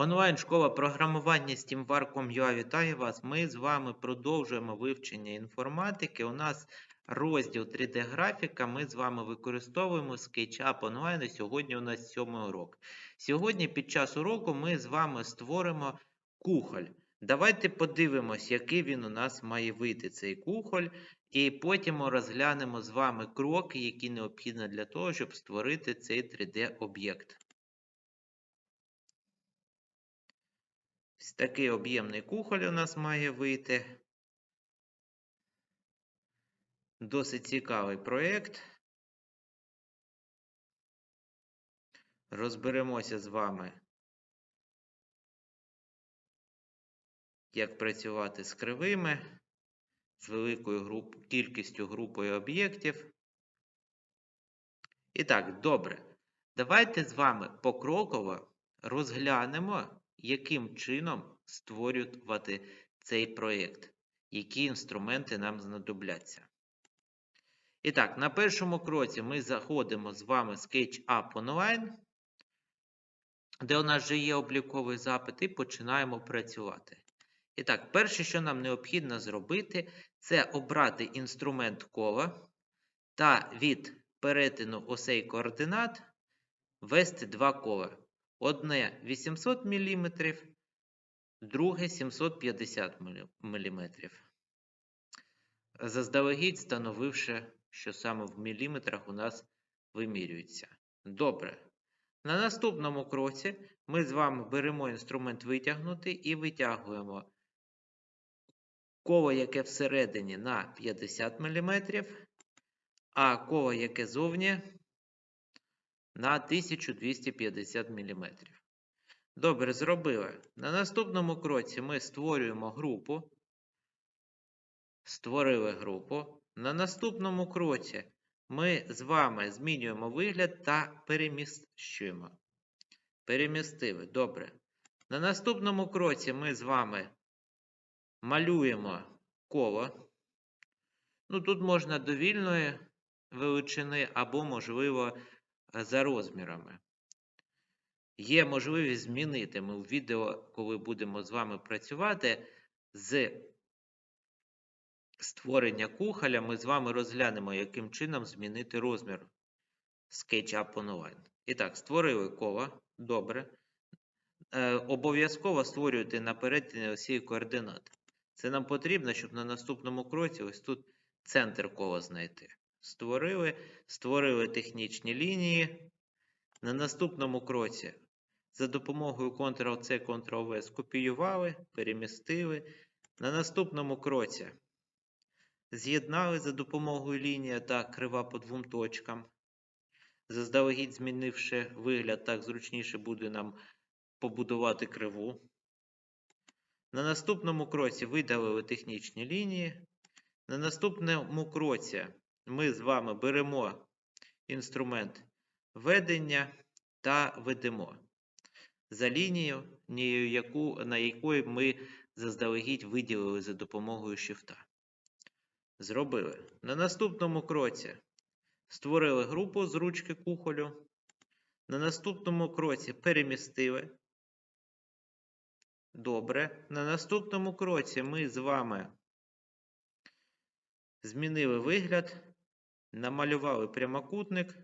Онлайн-школа програмування SteamWar.com.ua вітає вас. Ми з вами продовжуємо вивчення інформатики. У нас розділ 3D-графіка. Ми з вами використовуємо SketchUp Online. і Сьогодні у нас сьомий урок. Сьогодні під час уроку ми з вами створимо кухоль. Давайте подивимось, який він у нас має вийти, цей кухоль. І потім розглянемо з вами кроки, які необхідні для того, щоб створити цей 3D-об'єкт. Ось такий об'ємний кухоль у нас має вийти. Досить цікавий проєкт. Розберемося з вами, як працювати з кривими, з великою груп... кількістю групою об'єктів. І так, добре. Давайте з вами покроково розглянемо яким чином створювати цей проєкт, які інструменти нам знадобляться. І так, на першому кроці ми заходимо з вами SketchUp Online, де у нас вже є обліковий запит, і починаємо працювати. І так, перше, що нам необхідно зробити, це обрати інструмент кола та від перетину осей координат ввести два кола. Одне 800 мм, друге 750 мм. Заздалегідь встановивши, що саме в міліметрах у нас вимірюється. Добре. На наступному кроці ми з вами беремо інструмент витягнути і витягуємо коло, яке всередині на 50 мм, а коло, яке зовні на 1250 мм. Добре, зробили. На наступному кроці ми створюємо групу. Створили групу. На наступному кроці ми з вами змінюємо вигляд та переміщуємо. Перемістили. Добре. На наступному кроці ми з вами малюємо коло. Ну, Тут можна довільної величини або, можливо, за розмірами. Є можливість змінити ми в відео, коли будемо з вами працювати з створення кухоля, ми з вами розглянемо, яким чином змінити розмір SketchUp Online. І так, створили коло. Добре. Е, Обов'язково створюйте на перетині осі координат. Це нам потрібно, щоб на наступному кроці ось тут центр кола знайти. Створили, створили технічні лінії. На наступному кроці за допомогою Ctrl-C, Ctrl-V скопіювали, перемістили. На наступному кроці з'єднали за допомогою лінії та крива по двом точкам. Заздалегідь змінивши вигляд, так зручніше буде нам побудувати криву. На наступному кроці видалили технічні лінії. На наступному кроці ми з вами беремо інструмент ведення та ведемо за лінією, яку, на якої ми заздалегідь виділили за допомогою Shift. Зробили. На наступному кроці створили групу з ручки кухолю. На наступному кроці перемістили. Добре. На наступному кроці ми з вами змінили вигляд, намалювали прямокутник,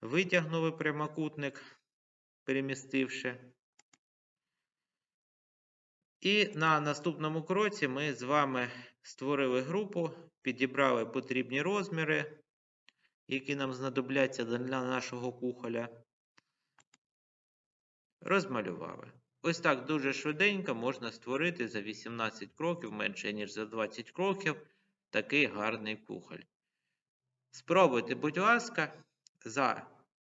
витягнули прямокутник, перемістивши. І на наступному кроці ми з вами створили групу, підібрали потрібні розміри, які нам знадобляться для нашого кухоля. Розмалювали. Ось так дуже швиденько можна створити за 18 кроків, менше, ніж за 20 кроків, такий гарний кухоль. Спробуйте, будь ласка, за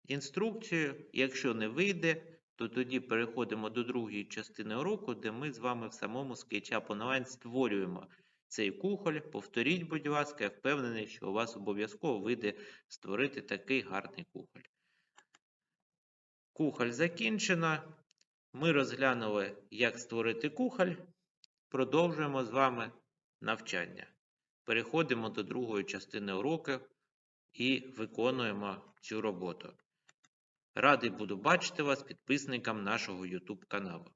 інструкцією. Якщо не вийде, то тоді переходимо до другої частини уроку, де ми з вами в самому SketchUp Online створюємо цей кухоль. Повторіть, будь ласка, я впевнений, що у вас обов'язково вийде створити такий гарний кухоль. Кухоль закінчено. Ми розглянули, як створити кухоль. Продовжуємо з вами навчання. Переходимо до другої частини уроку і виконуємо цю роботу. Радий буду бачити вас підписникам нашого YouTube каналу.